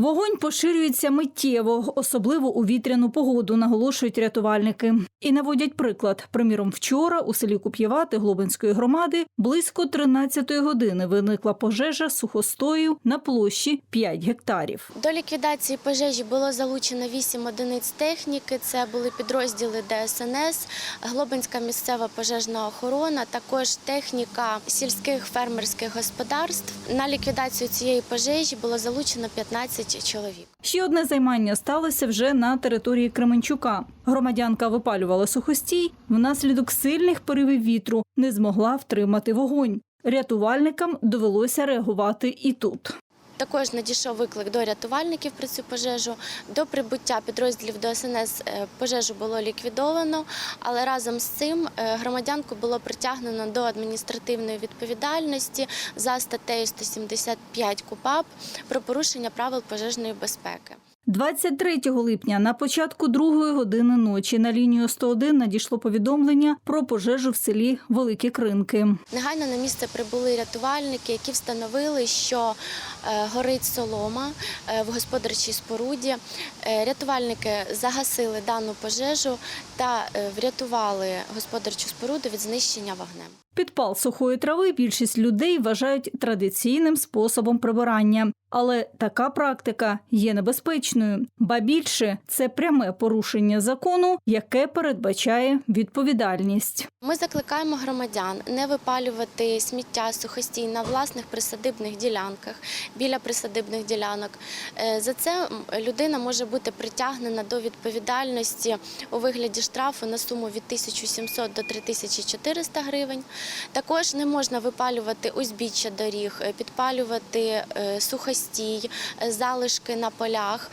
Вогонь поширюється миттєво, особливо у вітряну погоду, наголошують рятувальники. І наводять приклад. Приміром, вчора у селі Куп'євати Глобинської громади близько 13-ї години виникла пожежа сухостою на площі 5 гектарів. До ліквідації пожежі було залучено 8 одиниць техніки. Це були підрозділи ДСНС, Глобинська місцева пожежна охорона, також техніка сільських фермерських господарств. На ліквідацію цієї пожежі було залучено 15 чоловік. Ще одне займання сталося вже на території Кременчука. Громадянка випалювала сухостій, внаслідок сильних поривів вітру не змогла втримати вогонь. Рятувальникам довелося реагувати і тут. Також надійшов виклик до рятувальників про цю пожежу. До прибуття підрозділів ДСНС СНС пожежу було ліквідовано, але разом з цим е, громадянку було притягнено до адміністративної відповідальності за статтею 175 КУПАП про порушення правил пожежної безпеки. 23 липня на початку другої години ночі на лінію 101 надійшло повідомлення про пожежу в селі Великі Кринки. Негайно на місце прибули рятувальники, які встановили, що е, горить солома е, в господарчій споруді. Е, Рятувальники загасили дану пожежу та врятували господарчу споруду від знищення вогнем. Підпал сухої трави більшість людей вважають традиційним способом прибирання, але така практика є небезпечною. Ба більше це пряме порушення закону, яке передбачає відповідальність. Ми закликаємо громадян не випалювати сміття сухостій на власних присадибних ділянках біля присадибних ділянок. Е, За це людина може бути притягнена до відповідальності у вигляді штрафу на суму від 1700 до 3400 гривень. Також не можна випалювати узбіччя доріг, е, підпалювати е, сухостій, е, залишки на полях.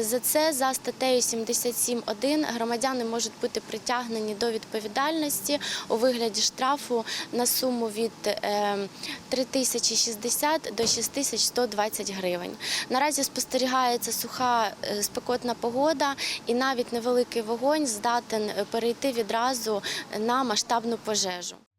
За це за статтею 77.1 громадяни можуть бути притягнені до відповідальності у вигляді штрафу на суму від е, 3060 до 6120 гривень. Наразі спостерігається суха спекотна погода, і навіть невеликий вогонь здатен перейти відразу на масштабну пожежу.